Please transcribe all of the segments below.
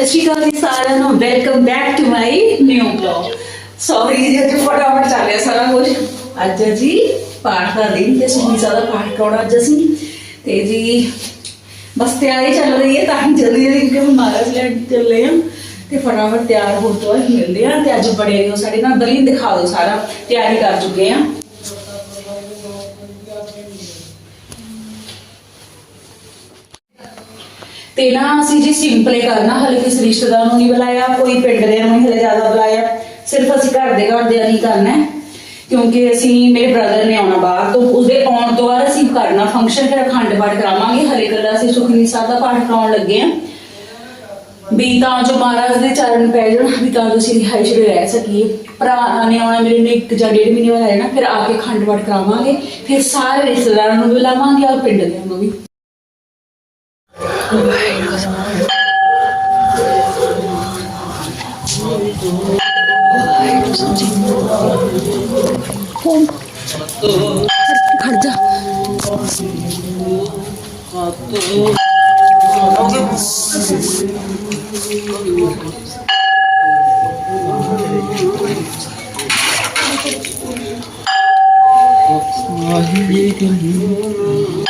ਸਤਿ ਸ਼੍ਰੀ ਅਕਾਲ ਜੀ ਸਾਰਿਆਂ ਨੂੰ। Welcome back to my new blog sorry ਜੀ, ਅੱਜ ਫਟਾਫਟ ਚੱਲ ਰਿਹਾ ਸਾਰਾ ਕੁਝ। ਅੱਜ ਜੀ ਪਾਠ ਦਾ ਦਿਨ ਤੇ ਸੁਣੀ ਸਾਰਾ ਪਾਠ ਕਰਾਉਣਾ ਅੱਜ ਅਸੀਂ। ਤੇ ਜੀ, ਬਸ ਤਿਆਰੀ ਚੱਲ ਰਹੀ ਹੈ ਤਾਂ ਜਲਦੀ ਜਲਦੀ ਕਿਉਂਕਿ ਹੁਣ ਮਹਾਰਾਜ ਲੈਣ ਚੱਲੇ ਆ। ਤੇ ਫਟਾਫਟ ਤਿਆਰ ਹੋ ਤੋਂ ਅਸੀਂ ਮਿਲਦੇ ਆ। ਤੇ ਅੱਜ ਬੜੇ ਹੋ ਸਾਡੇ ਨਾਲ। ਬਲੀ ਦਿਖਾ ਦਿਓ ਸਾਰਾ। ਤਿਆਰੀ ਕਰ ਚੁੱਕੇ ਆ। ਤੇ ਨਾ ਅਸੀਂ ਜੀ ਸਿੰਪਲੇ ਕਰਨਾ, ਹਲੇ ਕਿਸੇ ਰਿਸ਼ਤੇਦਾਰ ਨੂੰ ਨਹੀਂ ਬੁਲਾਇਆ, ਕੋਈ ਪਿੰਡ ਦੇ ਨੂੰ ਹਲੇ ਜ਼ਿਆਦਾ ਬੁਲਾਇਆ, ਸਿਰਫ ਅਸੀਂ ਘਰ ਦੇ ਘਰ ਦੇ ਨਹੀਂ ਕਰਨਾ ਕਿਉਂਕਿ ਅਸੀਂ, ਮੇਰੇ ਬ੍ਰਦਰ ਨੇ ਆਉਣਾ ਬਾਹਰ, ਤੋਂ ਉਸਦੇ ਆਉਣ ਤੋਂ ਬਾਅਦ ਅਸੀਂ ਕਰਨਾ ਫੰਕਸ਼ਨ ਫਿਰ ਅਖੰਡ ਪਾਠ ਕਰਾਵਾਂਗੇ। ਹਲੇ ਕੱਲਾ ਅਸੀਂ ਸੁਖਨੀ ਸਾਹਿਬ ਦਾ ਪਾਠ ਕਰਾਉਣ ਲੱਗੇ ਆ ਵੀ ਤਾਂ ਜੋ ਮਹਾਰਾਜ ਦੇ ਚਰਨ ਪੈ ਜਾਣ, ਵੀ ਤਾਂ ਜੋ ਅਸੀਂ ਰਿਹਾਇਸ਼ ਵਿੱਚ ਰਹਿ ਸਕੀਏ। ਭਰਾ ਨੇ ਆਉਣਾ ਮੇਰੇ ਨੂੰ ਇੱਕ ਜਾਂ ਡੇਢ ਮਹੀਨੇ ਬਾਅਦ ਰਹਿਣਾ ਫਿਰ ਆ ਕੇ ਅਖੰਡ ਪਾਠ ਕਰਾਵਾਂਗੇ। ਫਿਰ ਸਾਰੇ ਰਿਸ਼ਤੇਦਾਰਾਂ ਨੂੰ ਬੁਲਾਵਾਂਗੇ ਔਰ ਪਿੰਡ ਦੇ ਨੂੰ ਵੀ। 정말 홈 가르자 Oh, you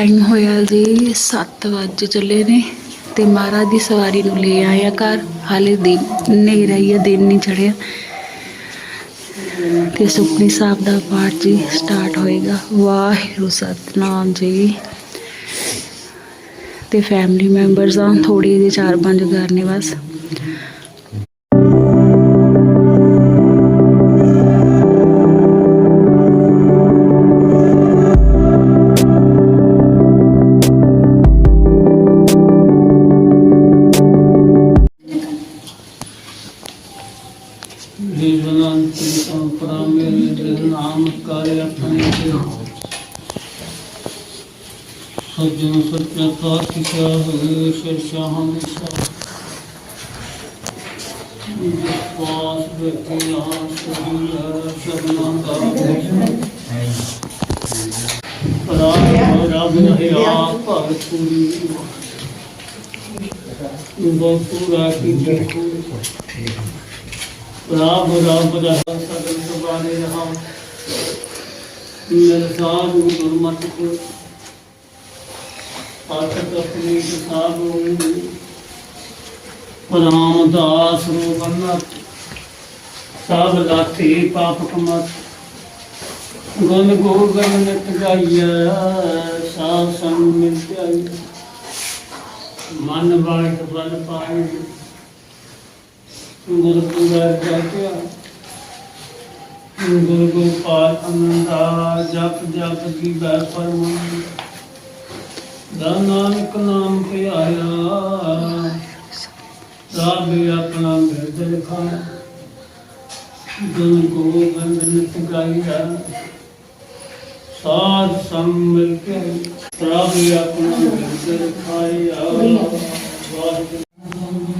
ਟਾਈਮ ਹੋਇਆ ਜੀ 7 ਵਜੇ ਚੱਲੇ ਨੇ ਤੇ ਮਹਾਰਾਜ ਦੀ ਸਵਾਰੀ ਨੂੰ ਲੈ ਆਇਆ ਘਰ। ਹਾਲੇ ਦਿਨ ਹਨੇਰਾ ਹੀ ਆ, ਦਿਨ ਨਹੀਂ ਚੜਿਆ ਤੇ ਸੁਖਨੀ ਸਾਹਿਬ ਦਾ ਪਾਠ ਜੀ ਸਟਾਰਟ ਹੋਏਗਾ। ਵਾਹਿਗੁਰੂ ਸਤਨਾਮ ਜੀ। ਤੇ ਫੈਮਿਲੀ ਮੈਂਬਰਸ ਆ ਥੋੜੀ ਜਿਹੀ ਚਾਰ ਪੰਜ ਕਰਨੇ ਬਸ। ਸਜਣ ਸੱਚਾ ਕਾਰਤਿਕਾ ਹੋਏ ਸ਼ਰਸ਼ਾ ਹਮੇਸ਼ਾ ਪਾਸ ਬੇਤੇ ਆਸ ਕਬੀਰ ਸ਼ਬਨਾਂ ਦਾ। ਰਾਮ ਰੱਬ ਨੇ ਆਪ ਭਗਤ ਪੂਰੀ ਬਹੁਪੂਰਾ ਕੀ ਜਪੂਰੀ ਰਾਮ ਰਾਮ ਦਾ ਸਦਨ ਸੁਬਾਨੇ ਰਹਾ। ਮੇਰੇ ਸਾਧੂ ਗੁਰਮਤਿ ਕੋ ਪਾਠਕ ਆਪਣੀ ਸਾਧੂ ਰਾਮ ਦਾਸ ਰੂਪਨਾ ਸਾਧ ਲਾਥੀ ਪਾਪ ਕਮਤ ਗੁਣ ਗੋਬਿੰਦ ਨਿਤ ਗਾਈਐ, ਸਾਧ ਸੰਗ ਮਿਲ ਜਾਈ ਮਨ ਬਾਟ ਬਲ ਪਾਈ ਗੁਰ ਪੂਰਾ ਜਾਤਿਆ ਗੁਰ ਗੋਪਾਲ ਅਨੰਦਾ ਜਪ ਜਪ ਕੀ ਬੈ ਪਰਮ ਦਾ ਨਾਨਕ ਨਾਮ ਧਿਆਇਆ ਰਾਬੇ ਆਪਣਾ ਮਿਰਦ ਲਿਖਾਇਆ ਗੁਰ ਗੋਬਿੰਦ ਨਿਤ ਗਾਈਆ ਸਾਧ ਸੰਗ ਕੇ ਰਾਬੇ ਆਪਣਾ ਮਿਰਦ ਲਿਖਾਇਆ ਵਾਹਿਗੁਰੂ।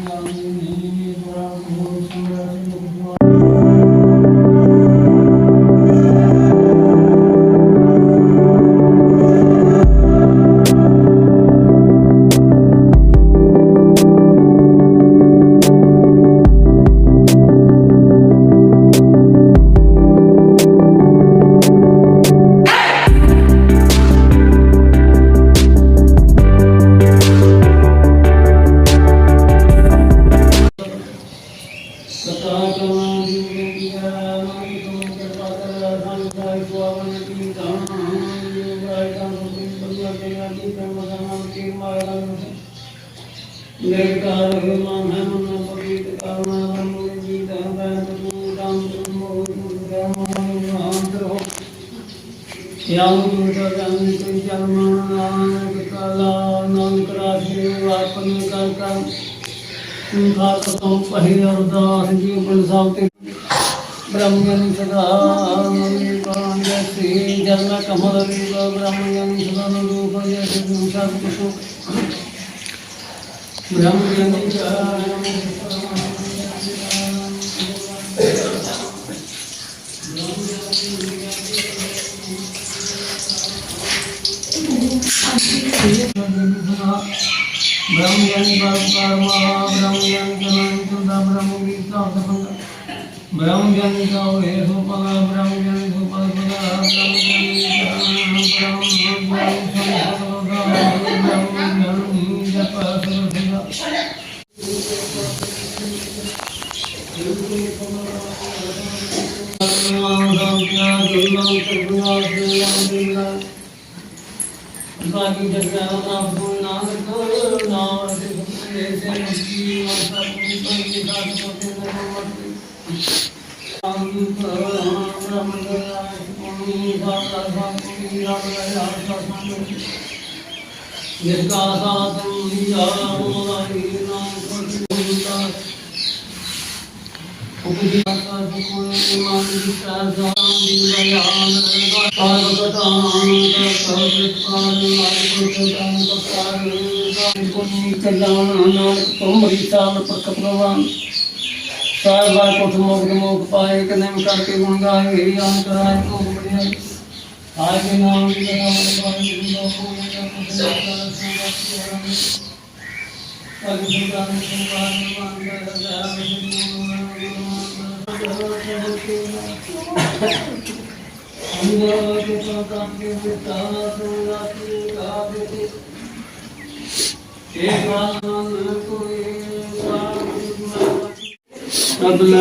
ਯਾਮ ਗੁਰੂ ਜਾਨੀ ਕੋਈ ਜਨਮ ਨਾਨਕ ਕਾਲਾ ਨਾਨਕ ਰਾਜੇ ਆਪਨੇ ਕਰ ਕਰ ਖਾਤ ਤੋਂ ਪਹਿ ਅਰਦਾਸ ਜੀ ਬਣ ਸਾਹਿਬ ਤੇ ਬ੍ਰਹਮ ਗਿਆਨੀ ਸਦਾ ਮਨੀ ਕਾਨ ਜੈਸੀ ਜਨਮ ਕਮਲ ਰੀਵ ਬ੍ਰਹਮ ਗਿਆਨੀ ਸਦਾ ਨੂਪ ਜੈਸੀ ਦੂਸ਼ਾ ਕੁਸ਼ੋ ਬ੍ਰਹਮ ਗਿਆਨੀ ਬ੍ਰਹਮ ਗਿਆਨੀ ਬਾਬਾ ਜਿਸ ਕਾ ਸਾਧੂ ਲਿਆਉ ਨਾਮ ਕੋਤਾ ਉਪਜੀ ਮਾਤਾ ਕੋਈ ਮਾਨ ਦੀ ਸਾਧਾਂ ਦੀ ਬਿਆਨ ਕਾਲ ਕਟਾਨ ਕਹਤ ਕਾਲ ਮਾਰ ਕੋ ਦਾਨ ਕਟਾਨ ਕੋਈ ਕਲਾਨ ਨਾਨਕ ਤੁਮਰੀ ਸਾਲ ਪਰਕ ਪ੍ਰਵਾਨ ਸਾਰ ਕੋਠ ਮੋਗ ਮੋਗ ਪਾਏ ਕਨਮ ਕਰਕੇ ਗੁਣ ਗਾਏ ਆਨ ਕਰਾਏ ਕੋ ਬੜਿਆ ਆਏ ਨਾਮ ਦੀ ਨਾਮ ਦੇ ਬਾਰੇ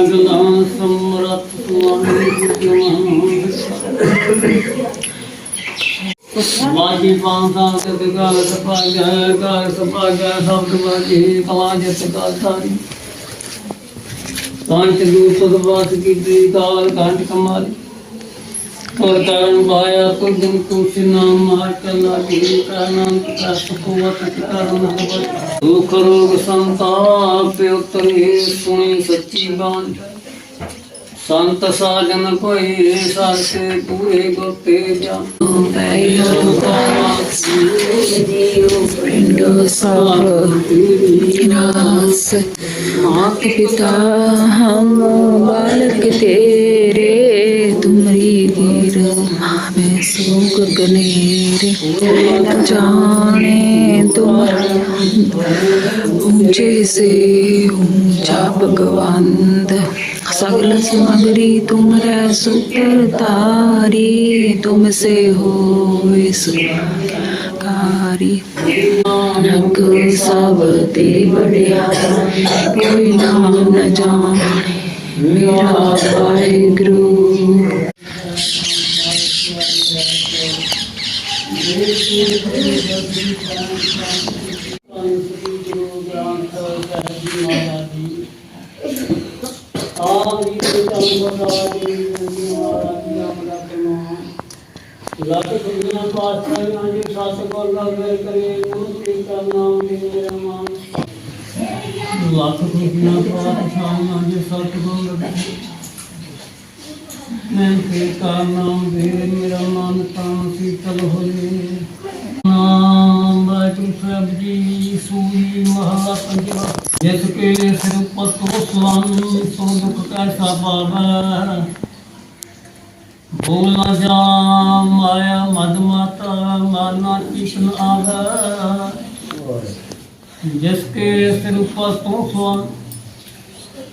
ਦੀ ਲੋਕ ਕੋ ਵਾਜੀ ਪਾਂਸਾ ਤੇ ਗਾਲ ਸਪਾਗਾ ਗਾਲ ਸਪਾਗਾ ਸਬਦ ਵਾਜੀ ਕਲਾ ਜਤ ਕਾ ਸਾਰੀ। ਪੰਜ ਦੂਤ ਸਦਵਾਸ ਕੀ ਕਾਲ ਕੰਠ ਕਮਾਲੀ ਤੋਰ ਕਰਨ ਪਾਇਆ ਕੁਦਨ ਕੁਛ ਨਾਮ ਮਾਰ ਕਲਾ ਕੀ ਕਾਨੰ ਕਾ ਸੁਖਵਤ ਕਰਨ ਹਵਤ ਦੁਖ ਰੋਗ ਸੰਤਾਪ ਉਤਰੇ, ਸੁਣੀ ਸੱਚੀ ਬਾਣੀ। ਸੰਤ ਸਾਜਨ ਕੋਈ ਸਾਸੇ ਪੂਰੇ ਗੁਤੇ ਜਨ ਪੈਰੋ ਪਾਸ ਜੀਉ ਪਿੰਡੋ ਸਭ ਦੀ। ਸੂਗ ਗਨੇਰੇ ਜਾਣੇ ਤੁਮਰਾ। ਉਂਚੇ ਸੇ ਉਂਚਾ ਭਗਵੰਤ। ਸਗਲ ਸਮਗਰੀ ਤੁਮਰੇ ਸੁਤਰ ਤਾਰੀ ਤੁਮ ਸੇ ਹੋਏ ਸੁਕਾਰੀ ਨਾਨਕ ਸਭ ਤੇ ਬੜਿਆ। ਕੋਈ ਨਾਮ ਨ ਜਾਣੇ। ਮੇਰਾ ਵਾਹਿਗੁਰੂ ਪਤੋ ਸਵਾਮੀ ਕੈਸਾ ਪਾਵੈ ਭੂਲ ਨਾ ਜਾ ਮਾਇਆ ਮਦ ਮਾਤਾ ਮਾਨਾ ਕਿਸ਼ਨ ਆਗਾ ਜਿਸ ਕੇ ਸਿਰ ਉਪਰ ਤੋਂ ਸਵਾ,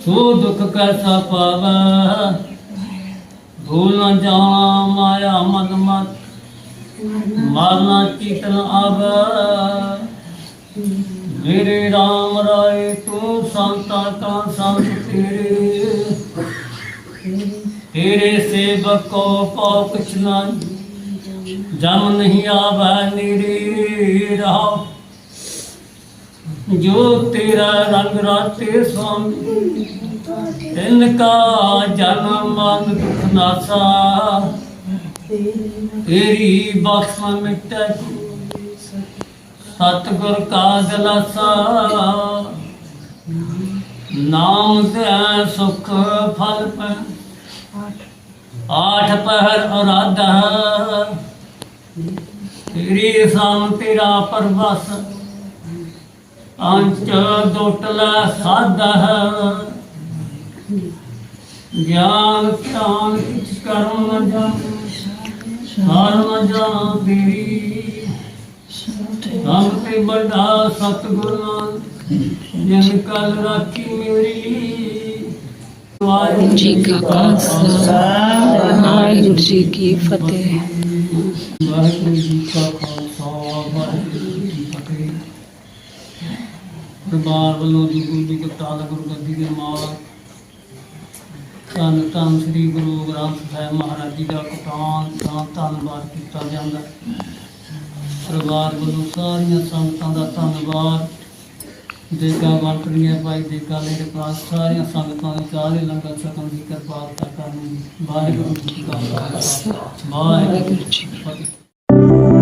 ਸੋ ਦੁਖ ਕੈਸਾ ਪਾਵੈ। ਭੂਲ ਨਾ ਜਾ ਮਾਇਆ ਮਦ ਮਤ, ਮਾਰਨਾ ਚਿਤਨ ਆਗਾ ਮੇਰੇ RAM ਰਾਏ ਤੂੰ ਸੰਤਾ ਕਾ ਸੰਤ ਤੇਰੇ। ਤੇਰੇ ਸੇਵਕ ਕੋ ਪਉ ਕੁਛ ਨਾ ਜਮ ਨਹੀਂ ਆਵੈ ਨੇੜੇ ਰਹਾ। ਜੋ ਤੇਰਾ ਰੰਗ ਰਾਤੇ ਸੁਆਮੀ ਤਿਨ ਕਾ ਜਨਮ ਮਨ ਦੁਖ ਨਾਸਾ। ਤੇਰੀ ਬਖਸ਼ ਮਿਟੈ ਸਤਿਗੁਰ ਕਾ ਦਿਲਾਸਾ ਨਾਮ ਤੇ ਸੁਖ ਫਲ ਪੈ। ਆਠ ਪਹਿਰ ਅਰਾਧਾ, ਤੇਰੀ ਸਾਮ ਤੇਰਾ ਪਰਵਸ। ਅੰਚ ਦੋਟਲਾ ਸਾਧਾ। ਗਿਆਨ ਧਿਆਨ ਕਿਛ ਕਰਮ ਨ ਜਾਣ ਹਰ ਨ ਜਾਣ ਤੇਰੀ। ਤੇ ਵੱਡਾ ਸਤਿਗੁਰ ਨਾਨਕ ਜਿਨ ਕਲ ਰਾਖੀ ਮੇਰੀ ਵਾਹਿਗੁਰੂ ਜੀ ਕਾ ਖਾਲਸਾ ਵਾਹਿਗੁਰੂ ਜੀ ਕੀ ਫਤਿਹ। ਵਾਹਿਗੁਰੂ ਜੀ ਕਾ ਖਾਲਸਾ ਵਾਹਿਗੁਰੂ ਜੀ ਕੀ ਫਤਿਹ। ਦਰਬਾਰ ਵੱਲੋਂ ਜੀ ਗੁਰੂ ਜੀ ਕਟਾਲ ਗੁਰੂ ਗੱਦੀ ਦੇ ਮਾਲ ਧੰਨ ਧੰਨ ਸ੍ਰੀ ਗੁਰੂ ਗ੍ਰੰਥ ਸਾਹਿਬ ਮਹਾਰਾਜ ਜੀ ਦਾ ਕਟਾਨ ਤਾਂ ਧੰਨਵਾਦ ਕੀਤਾ ਜਾਂਦਾ। ਪਰਿਵਾਰ ਵੱਲੋਂ ਸਾਰੀਆਂ ਸੰਗਤਾਂ ਦਾ ਧੰਨਵਾਦ। ਦੇਗਾ ਵੰਟਰੀਆਂ ਭਾਈ ਦੇਗਾ ਮੇਰੇ ਪਾਸ ਸਾਰੀਆਂ ਸੰਗਤਾਂ ਦੇ ਸਾਰੇ ਲੰਗਰ ਛਕਣ ਦੀ ਕਿਰਪਾਲਤਾ ਕਰਨੀ ਵਾਹਿਗੁਰੂ ਜੀ ਕਾ ਖਾਲਸਾ ਵਾਹਿਗੁਰੂ ਜੀ ਕੀ ਫਤਿਹ।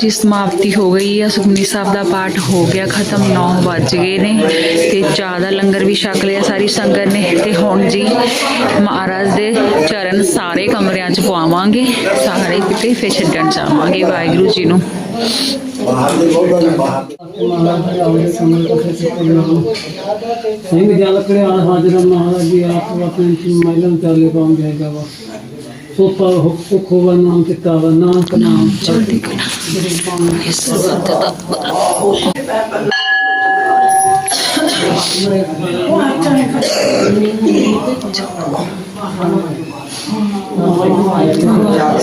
ਜੀ ਸਮਾਪਤੀ ਹੋ ਗਈ ਹੈ ਸੁਖਮਨੀ ਸਾਹਿਬ ਦਾ ਪਾਠ ਹੋ ਗਿਆ, ਖਤਮ। 9 ਵੱਜ ਗਏ ਨੇ ਤੇ ਚਾਹ ਦਾ ਲੰਗਰ ਵੀ ਛਕ ਲਿਆ ਸਾਰੀ ਸੰਗਤ ਨੇ। ਤੇ ਹੁਣ ਜੀ ਮਹਾਰਾਜ ਦੇ ਚਰਨ ਸਾਰੇ ਕਮਰਿਆਂ 'ਚ ਪਵਾਵਾਂਗੇ। ਸਾਰੇ ਕਿਤੇ ਫਿਰ ਛੱਡਣ ਜਾਵਾਂਗੇ ਵਾਹਿਗੁਰੂ ਜੀ ਨੂੰ। ਸਿੰਘ ਜਲ ਕਰਿਆ ਹਾਜ਼ਰ ਮਹਾਰਾਜ ਜੀ, ਆਪ ਵਤਨ ਚ ਚਾਲੇ ਪਾਉਂ ਜਾਏਗਾ ਵਾ। попа окова нам тикава нам канам чалди кана сата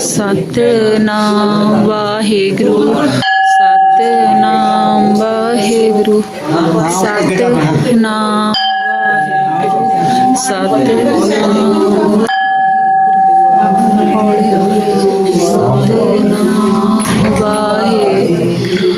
Satnam Waheguru Satnam Waheguru Satnam Waheguru Satnam Holy, holy, holy,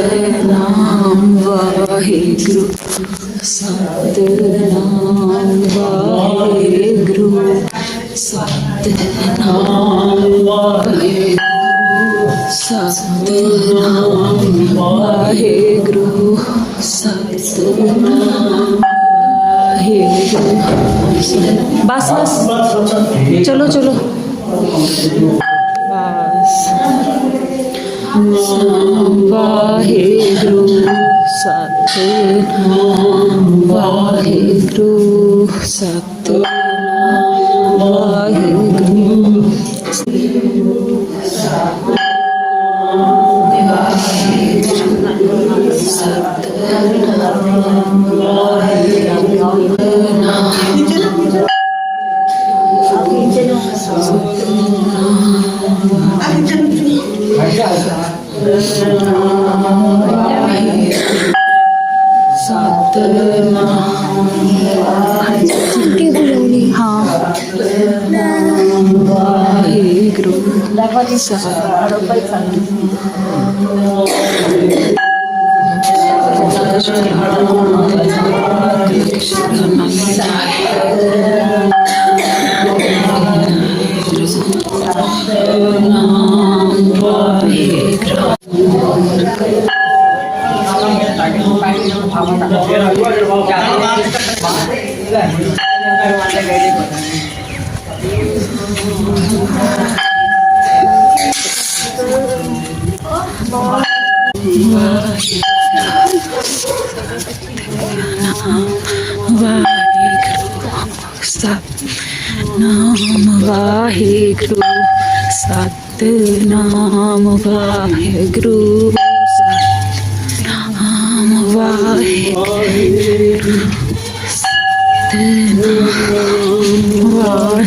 Satnam Waheguru Satnam Waheguru Satnam Waheguru Satnam Waheguru Satnam Waheguru ਬਸ ਬਸ ਚਲੋ ਚਲੋ Satnam Waheguru Satnam Waheguru Satnam Waheguru sa. Thank you.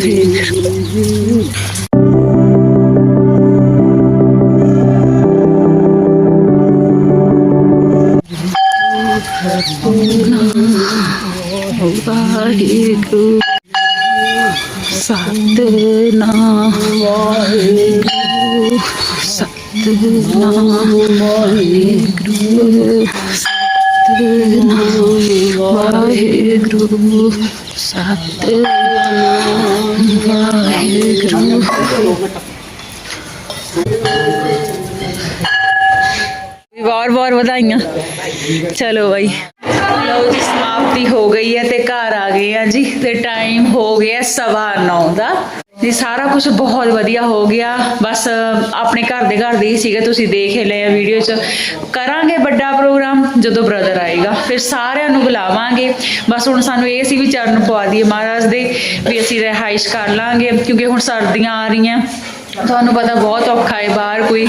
Waheguru Waheguru Satnam Waheguru Satnam Waheguru Satnam Waheguru Satnam Waheguru ਵਾਰ ਵਾਰ ਵਧਾਈਆਂ। ਚਲੋ ਬਾਈ। ਲਓ ਜੀ, ਸਮਾਪਤੀ ਹੋ ਗਈ ਹੈ ਤੇ ਘਰ ਆ ਗਏ ਆ ਜੀ ਤੇ ਟਾਈਮ ਹੋ ਗਿਆ ਸਵਾ ਨੌ ਦਾ। ਜੀ, ਸਾਰਾ ਕੁਝ ਬਹੁਤ ਵਧੀਆ ਹੋ ਗਿਆ। ਬਸ ਆਪਣੇ ਘਰ ਦੇ ਘਰ ਦੇ ਹੀ ਸੀਗੇ, ਤੁਸੀਂ ਦੇਖ ਹੀ ਲਏ ਵੀਡੀਓ 'ਚ। ਕਰਾਂਗੇ ਵੱਡਾ ਪ੍ਰੋਗਰਾਮ ਜਦੋਂ ਬ੍ਰਦਰ ਆਏਗਾ। ਫਿਰ ਸਾਰਿਆਂ ਨੂੰ ਬੁਲਾਵਾਂਗੇ। ਬਸ ਹੁਣ ਸਾਨੂੰ ਇਹ ਸੀ ਵੀ ਚਰਨ ਪਵਾ ਦਈਏ ਮਹਾਰਾਜ ਦੇ, ਵੀ ਅਸੀਂ ਰਿਹਾਇਸ਼ ਕਰ ਲਾਂਗੇ, ਕਿਉਂਕਿ ਹੁਣ ਸਰਦੀਆਂ ਆ ਰਹੀਆਂ। ਤੁਹਾਨੂੰ ਪਤਾ ਬਹੁਤ ਔਖਾ ਹੈ, ਬਾਹਰ ਕੋਈ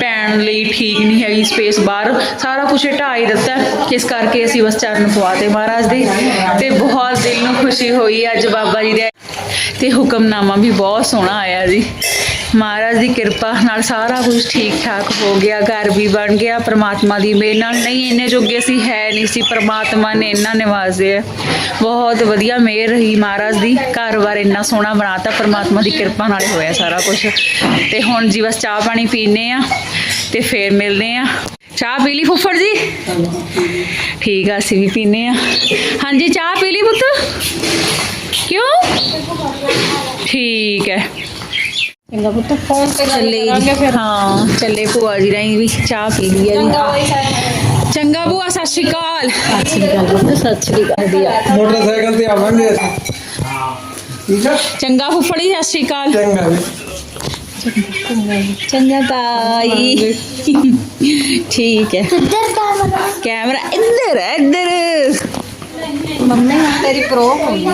ਪੈਣ ਲਈ ਠੀਕ ਨਹੀਂ ਹੈਗੀ ਸਪੇਸ ਬਾਹਰ। ਸਾਰਾ ਕੁਝ ਢਾਹ ਦਿੱਤਾ ਇਸ ਕਰਕੇ ਅਸੀਂ ਬਸ ਚਰਨ ਪਵਾਤੇ ਮਹਾਰਾਜ ਦੇ। ਤੇ ਬਹੁਤ ਦਿਲ ਨੂੰ ਖੁਸ਼ੀ ਹੋਈ ਅੱਜ ਬਾਬਾ ਜੀ ਦੇ। ਤੇ ਹੁਕਮਨਾਮਾ ਵੀ ਬਹੁਤ ਸੋਹਣਾ ਆਇਆ ਜੀ। ਮਹਾਰਾਜ ਦੀ ਕਿਰਪਾ ਨਾਲ ਸਾਰਾ ਕੁਝ ਠੀਕ ਠਾਕ ਹੋ ਗਿਆ, ਘਰ ਵੀ ਬਣ ਗਿਆ, ਪ੍ਰਮਾਤਮਾ ਦੀ ਮਿਹਰ ਨਾਲ। ਨਹੀਂ, ਇੰਨੇ ਜੋਗੇ ਅਸੀਂ ਹੈ ਨਹੀਂ ਸੀ, ਪ੍ਰਮਾਤਮਾ ਨੇ ਇੰਨਾ ਨਿਵਾਜ਼ਿਆ। ਬਹੁਤ ਵਧੀਆ ਮਿਹਰ ਰਹੀ ਮਹਾਰਾਜ ਦੀ, ਘਰ ਬਾਰ ਇੰਨਾ ਸੋਹਣਾ ਬਣਾਤਾ, ਪ੍ਰਮਾਤਮਾ ਦੀ ਕਿਰਪਾ ਨਾਲ ਹੋਇਆ ਸਾਰਾ ਕੁਝ ਤੇ ਹੁਣ ਜੀ ਬਸ ਚਾਹ ਪਾਣੀ ਪੀਨੇ ਆ, ਤੇ ਫੇਰ ਮਿਲਦੇ ਆ। ਚਾਹ ਪੀ ਲਈ ਫੁੱਫੜ ਜੀ? ਠੀਕ ਆ, ਅਸੀਂ ਵੀ ਪੀਨੇ ਆ। ਹਾਂਜੀ, ਚਾਹ ਪੀ ਲਈ ਪੁੱਤ? ਕਿਉਂ? ਠੀਕ ਹੈ। ਚੰਗਾ ਪੁੱਤ ਫੋਨ ਤੇ ਚੱਲੇ ਜੀ ਹਾਂ ਚੱਲੇ ਭੂਆ ਜੀ ਰਾਹੀਂ ਵੀ ਚਾਹ ਪੀ ਲਈ ਹੈ ਜੀ ਚੰਗਾ ਭੂਆ ਸਤਿ ਸ਼੍ਰੀ ਅਕਾਲ ਸਤਿ ਸ੍ਰੀ ਅਕਾਲ ਪੁੱਤ ਸਤਿ ਸ੍ਰੀ ਅਕਾਲ ਵਧੀਆ ਮੋਟਰਸਾਈਕਲ ਤੇ ਆਵਾਂਗੇ ਅਸੀਂ ਠੀਕ ਆ ਚੰਗਾ ਫੁੱਫੜ ਜੀ ਸਤਿ ਸ਼੍ਰੀ ਅਕਾਲ ਚੰਗਾ ਵੀ ਚੰਗਾ ਤਾਈ ਠੀਕ ਹੈ ਕੈਮਰਾ ਇੱਧਰ ਹੈ ਇੱਧਰ ਮੰਮੀ ਹੁਣ ਤੇਰੀ ਪ੍ਰੋ ਹੋਈ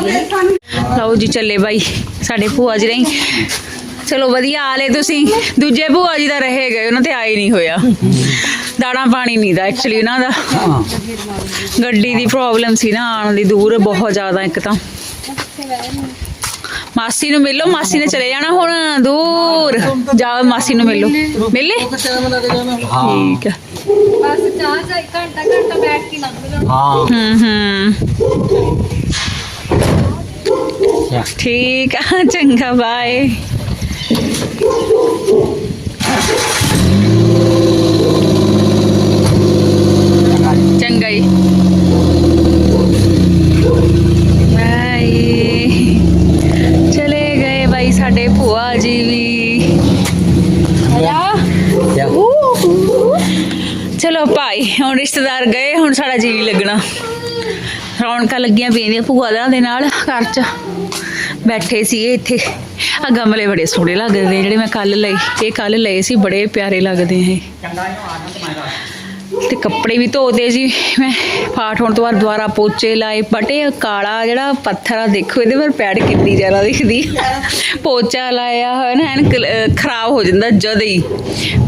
ਲਓ ਜੀ ਚੱਲੇ ਬਾਈ ਸਾਡੇ ਭੂਆ ਜੀ ਰਹੀ ਚਲੋ ਵਧੀਆ ਆਲੇ ਤੁਸੀਂ। ਦੂਜੇ ਭੂਆ ਜੀ ਦਾ ਰਹੇ ਗਏ ਉਹਨਾਂ ਤੇ ਆਏ ਨਹੀਂ ਹੋਇਆ। ਦਾਣਾ ਪਾਣੀ ਨਹੀਂ ਦਾ ਐਕਚੁਅਲੀ ਉਹਨਾਂ ਦਾ। ਗੱਡੀ ਦੀ ਪ੍ਰੋਬਲਮ ਸੀ ਨਾ ਆਉਣ ਦੀ ਦੂਰ ਬਹੁਤ ਜ਼ਿਆਦਾ ਇੱਕ ਤਾਂ। ਮਾਸੀ ਨੂੰ ਮਿਲੋ ਮਾਸੀ ਨੇ ਚਲੇ ਜਾਣਾ ਹੁਣ ਦੂਰ। ਜਾਓ ਮਾਸੀ ਨੂੰ ਮਿਲੋ। ਮਿਲੇ? ਠੀਕ ਹੈ ਬਸ ਚਾਹ ਚਾਹ ਘੰਟਾ ਘੰਟਾ ਬੈਠ ਕੇ ਲੰਘ ਜਾਣਾ। ਹਾਂ। ਹੂੰ ਹੂੰ। ਠੀਕ ਆ ਚੰਗਾ ਬਾਏ ਚੰਗਾ ਜੀ। ਬਾਏ ਚਲੇ ਗਏ ਬਾਈ ਸਾਡੇ ਭੂਆ ਜੀ ਵੀ। ਆ ਚਲੋ ਭਾਈ ਹੁਣ ਰਿਸ਼ਤੇਦਾਰ ਗਏ ਹੁਣ ਸਾਡਾ ਜੀ ਲੱਗਣਾ। ਰੌਣਕਾਂ ਲੱਗੀਆਂ ਪਈਆਂ ਭੂਆ ਦੇ ਨਾਲ ਘਰ 'ਚ। ਬੈਠੇ ਸੀ ਇੱਥੇ। ਆ ਗਮਲੇ ਬੜੇ ਸੋਹਣੇ ਲੱਗਦੇ ਨੇ ਜਿਹੜੇ ਮੈਂ ਕੱਲ ਲਏ, ਇਹ ਕੱਲ ਲਏ ਸੀ, ਬੜੇ ਪਿਆਰੇ ਲੱਗਦੇ ਇਹ। ਤੇ ਕੱਪੜੇ ਵੀ ਧੋਤੇ ਜੀ। ਮੈਂ ਪਾਠ ਹੋਣ ਤੋਂ ਬਾਅਦ ਦੁਬਾਰਾ ਪੋਚੇ ਲਾਏ। ਬਟ ਇਹ ਕਾਲਾ ਜਿਹੜਾ ਪੱਥਰ ਆ, ਦੇਖੋ ਇਹਦੇ ਪਰ ਪੈੜ ਕਿੰਨੀ ਜ਼ਿਆਦਾ ਦਿਖਦੀ। ਪੋਚਾ ਲਾਇਆ ਹੋਇਆ ਨਾ, ਐਨ ਕਲ- ਖਰਾਬ ਹੋ ਜਾਂਦਾ ਜਦ ਹੀ।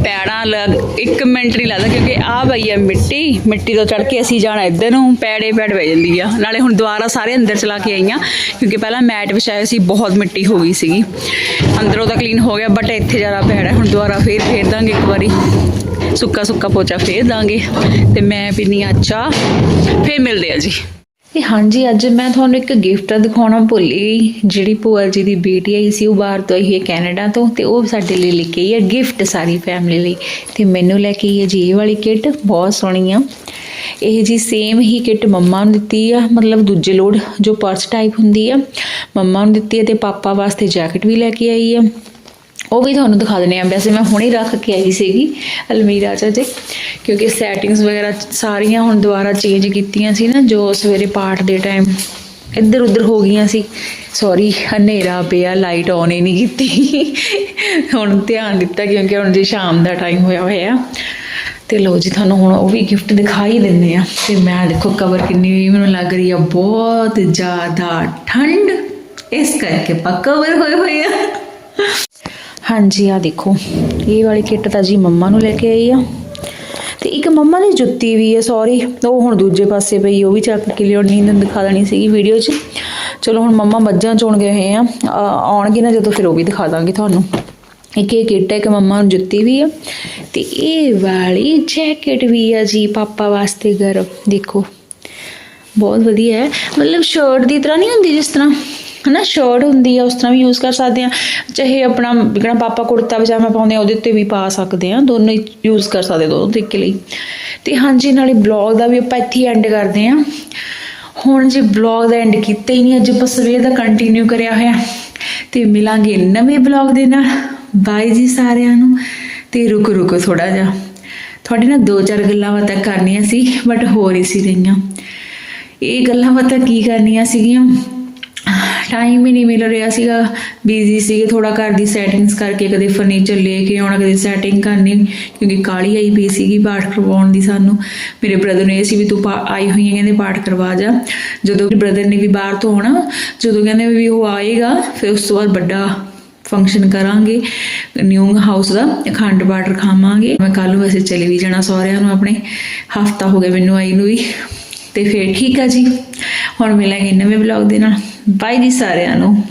ਪੈੜਾਂ ਲੱਗ, ਇੱਕ ਮਿੰਟ ਨਹੀਂ ਲੱਗਦਾ ਕਿਉਂਕਿ ਆ ਪਈ ਆ ਮਿੱਟੀ। ਮਿੱਟੀ ਤੋਂ ਚੜ ਕੇ ਅਸੀਂ ਜਾਣਾ ਇੱਧਰ ਨੂੰ, ਪੈੜੇ ਪੈੜ ਪੈ ਜਾਂਦੀ ਆ। ਨਾਲੇ ਹੁਣ ਦੁਬਾਰਾ ਸਾਰੇ ਅੰਦਰ ਚਲਾ ਕੇ ਆਈਆਂ, ਕਿਉਂਕਿ ਪਹਿਲਾਂ ਮੈਟ ਵਿਛਾਇਆ ਸੀ, ਬਹੁਤ ਮਿੱਟੀ ਹੋ ਗਈ ਸੀਗੀ। ਅੰਦਰੋਂ ਤਾਂ ਕਲੀਨ ਹੋ ਗਿਆ, ਬਟ ਇੱਥੇ ਜ਼ਿਆਦਾ ਪੈੜ ਹੈ ਹੁਣ ਦੁਬਾਰਾ ਫੇਰ ਫੇਰ ਦਾਂਗੇ ਇੱਕ ਵਾਰੀ। ਸੁੱਕਾ ਸੁੱਕਾ ਪੋਚਾ ਫੇਰ ਦਾਂਗੇ ਤੇ ਮੈਂ ਪੀਨੀ ਆ ਚਾਹ, ਫੇਰ ਮਿਲਦੇ ਆ ਜੀ। ਤੇ ਹਾਂਜੀ, ਅੱਜ ਮੈਂ ਤੁਹਾਨੂੰ ਇੱਕ ਗਿਫਟ ਦਿਖਾਉਣਾ ਭੁੱਲ ਗਈ। ਜਿਹੜੀ ਭੂਆ ਜੀ ਦੀ ਬੇਟੀ ਆਈ ਸੀ, ਉਹ ਬਾਹਰ ਤੋਂ ਆਈ ਹੈ ਕੈਨੇਡਾ ਤੋਂ ਤੇ ਉਹ ਸਾਡੇ ਲਈ ਲੈ ਕੇ ਆਈ ਹੈ ਗਿਫਟ ਸਾਰੀ ਫੈਮਿਲੀ ਲਈ। ਤੇ ਮੈਨੂੰ ਲੈ ਕੇ ਆਈ ਹੈ ਜੀ ਇਹ ਵਾਲੀ ਕਿੱਟ ਬਹੁਤ ਸੋਹਣੀ ਆ। ਇਹ ਜੀ ਸੇਮ ਹੀ ਕਿੱਟ ਮੰਮਾ ਨੂੰ ਦਿੱਤੀ ਆ, ਮਤਲਬ ਦੂਜੇ ਲੋਡ ਜੋ ਪਰਸ ਟਾਈਪ ਹੁੰਦੀ ਆ। ਮੰਮਾ ਨੂੰ ਦਿੱਤੀ ਹੈ ਤੇ ਪਾਪਾ ਵਾਸਤੇ ਜੈਕਟ ਵੀ ਲੈ ਕੇ ਆਈ ਆ। ਉਹ ਵੀ ਤੁਹਾਨੂੰ ਦਿਖਾ ਦਿੰਦੇ ਆ। ਵੈਸੇ ਮੈਂ ਹੁਣੇ ਰੱਖ ਕੇ ਆਈ ਸੀਗੀ ਅਲਮੀਰਾ 'ਚ ਜੇ ਕਿਉਂਕਿ ਸੈਟਿੰਗਸ ਵਗੈਰਾ ਸਾਰੀਆਂ ਹੁਣ ਦੁਬਾਰਾ ਚੇਂਜ ਕੀਤੀਆਂ ਸੀ ਨਾ, ਜੋ ਸਵੇਰੇ ਪਾਠ ਦੇ ਟਾਈਮ ਇੱਧਰ ਉੱਧਰ ਹੋ ਗਈਆਂ ਸੀ। ਸੌਰੀ ਹਨੇਰਾ ਪਿਆ ਲਾਈਟ ਆਨ ਹੀ ਨਹੀਂ ਕੀਤੀ। ਹੁਣ ਧਿਆਨ ਦਿੱਤਾ ਕਿਉਂਕਿ ਹੁਣ ਜੇ ਸ਼ਾਮ ਦਾ ਟਾਈਮ ਹੋਇਆ ਹੋਇਆ। ਤੇ ਲੋ ਜੀ, ਤੁਹਾਨੂੰ ਹੁਣ ਉਹ ਵੀ ਗਿਫਟ ਦਿਖਾਈ ਦਿੰਦੇ ਆ। ਤੇ ਮੈਂ ਦੇਖੋ ਕਵਰ ਕਿੰਨੀ ਮੈਨੂੰ ਲੱਗ ਰਹੀ ਆ ਬਹੁਤ ਜ਼ਿਆਦਾ ਠੰਡ। ਇਸ ਕਰਕੇ ਪਾ ਕਵਰ ਹੋਏ ਹੋਏ ਆ। ਹਾਂਜੀ ਆ ਦੇਖੋ। ਇਹ ਵਾਲੀ ਕਿੱਟ ਤਾਂ ਜੀ ਮੰਮਾ ਨੂੰ ਲੈ ਕੇ ਆਈ ਆ। ਤੇ ਇੱਕ ਮੰਮਾ ਦੀ ਜੁੱਤੀ ਵੀ ਹੈ ਸੌਰੀ ਉਹ ਹੁਣ ਦੂਜੇ ਪਾਸੇ ਪਈ, ਉਹ ਵੀ ਚੱਕ ਕੇ ਲਿਆਉਣੀ ਨਹੀਂ ਦਿਖਾ ਦੇਣੀ ਸੀਗੀ ਵੀਡੀਓ 'ਚ। ਚਲੋ, ਹੁਣ ਮੰਮਾ ਮੱਝਾਂ ਚੋਣ ਗਏ ਹੋਏ ਆ। ਆਉਣਗੇ ਨਾ ਜਦੋਂ ਫਿਰ ਉਹ ਵੀ ਦਿਖਾ ਦਾਂਗੇ ਤੁਹਾਨੂੰ। ਇੱਕ ਇਹ ਕਿੱਟ ਹੈ ਕਿ ਮੰਮਾ ਨੂੰ ਜੁੱਤੀ ਵੀ ਆ। ਤੇ ਇਹ ਵਾਲੀ ਜੈਕਟ ਵੀ ਆ ਜੀ, ਪਾਪਾ ਵਾਸਤੇ ਗਰਮ ਦੇਖੋ, ਬਹੁਤ ਵਧੀਆ ਹੈ। ਮਤਲਬ ਸ਼ਰਟ ਦੀ ਤਰ੍ਹਾਂ ਨਹੀਂ ਹੁੰਦੀ ਜਿਸ ਤਰ੍ਹਾਂ ਹਨਾ ਸ਼ਰਟ ਹੁੰਦੀ ਆ, ਉਸ ਤਰ੍ਹਾਂ ਵੀ ਯੂਜ਼ ਕਰ ਸਕਦੇ ਆ। ਚਾਹੇ ਆਪਣਾ ਜਿਹੜਾ ਪਾਪਾ ਕੁੜਤਾ, ਪਜਾਮਾ ਪਾਉਂਦੇ ਆ, ਉਹਦੇ ਉੱਤੇ ਵੀ ਪਾ ਸਕਦੇ ਆ। ਦੋਨੋਂ ਹੀ ਯੂਜ਼ ਕਰ ਸਕਦੇ ਦੋਨੋਂ ਤਰੀਕੇ ਲਈ। ਤੇ ਹਾਂਜੀ, ਨਾਲੇ ਬਲੌਗ ਦਾ ਵੀ ਆਪਾਂ ਇੱਥੇ ਐਂਡ ਕਰਦੇ ਆ। ਹੁਣ ਜੇ ਬਲੌਗ ਦਾ ਐਂਡ ਕੀਤਾ ਹੀ ਨਹੀਂ, ਅੱਜ ਆਪਾਂ ਸਵੇਰ ਦਾ ਕੰਟੀਨਿਊ ਕਰਿਆ ਹੋਇਆ। ਤੇ ਮਿਲਾਂਗੇ ਨਵੇਂ ਬਲੌਗ ਦੇ ਨਾਲ। ਬਾਏ ਜੀ ਸਾਰਿਆਂ ਨੂੰ। ਤੇ ਰੁਕ ਰੁਕ ਥੋੜਾ ਜਿਹਾ। ਤੁਹਾਡੇ ਨਾਲ ਦੋ ਚਾਰ ਗੱਲਾਂ ਬਾਤਾਂ ਕਰਨੀਆਂ ਸੀ ਬਟ ਹੋ ਨਹੀਂ ਸੀ ਰਹੀਆਂ। ਇਹ ਗੱਲਾਂ ਬਾਤਾਂ ਕੀ ਕਰਨੀਆਂ ਸੀਗੀਆਂ? ਟਾਈਮ ਹੀ ਨਹੀਂ ਮਿਲ ਰਿਹਾ ਸੀਗਾ। ਬਿਜ਼ੀ ਸੀਗੇ ਥੋੜਾ ਘਰ ਦੀ ਸੈਟਿੰਗਸ ਕਰਕੇ ਕਦੇ ਫਰਨੀਚਰ ਲੈ ਕੇ ਆਉਣਾ, ਕਦੇ ਸੈਟਿੰਗ ਕਰਨੀ, ਕਿਉਂਕਿ ਕਾਲੀ ਆਈ ਪਈ ਸੀਗੀ ਪਾਠ ਕਰਵਾਉਣ ਦੀ ਸਾਨੂੰ। ਮੇਰੇ ਬ੍ਰਦਰ ਨੇ ਇਹ ਸੀ ਵੀ ਤੂੰ ਪਾ- ਆਈ ਹੋਈ ਹੈ, ਕਹਿੰਦੇ ਪਾਠ ਕਰਵਾ ਜਾ। ਜਦੋਂ ਬ੍ਰਦਰ ਨੇ ਵੀ ਬਾਹਰ ਤੋਂ ਆਉਣਾ, ਜਦੋਂ ਕਹਿੰਦੇ ਵੀ ਉਹ ਆਏਗਾ, ਫਿਰ ਉਸ ਤੋਂ ਬਾਅਦ ਵੱਡਾ ਫੰਕਸ਼ਨ ਕਰਾਂਗੇ ਨਿਊ ਹਾਊਸ ਦਾ ਅਖੰਡ ਪਾਠ ਖਾਵਾਂਗੇ ਮੈਂ ਕੱਲ ਨੂੰ ਵੈਸੇ ਚਲੇ ਵੀ ਜਾਣਾ ਸਹੁਰਿਆਂ ਨੂੰ ਆਪਣੇ। ਹਫਤਾ ਹੋ ਗਿਆ ਮੈਨੂੰ ਆਈ ਨੂੰ ਵੀ। ਤੇ ਫਿਰ ਠੀਕ ਆ ਜੀ। ਹੁਣ ਮਿਲਾਂਗੇ ਨਵੇਂ ਵਲੌਗ ਦੇ ਨਾਲ। ਬਾਈ ਜੀ ਸਾਰਿਆਂ ਨੂੰ।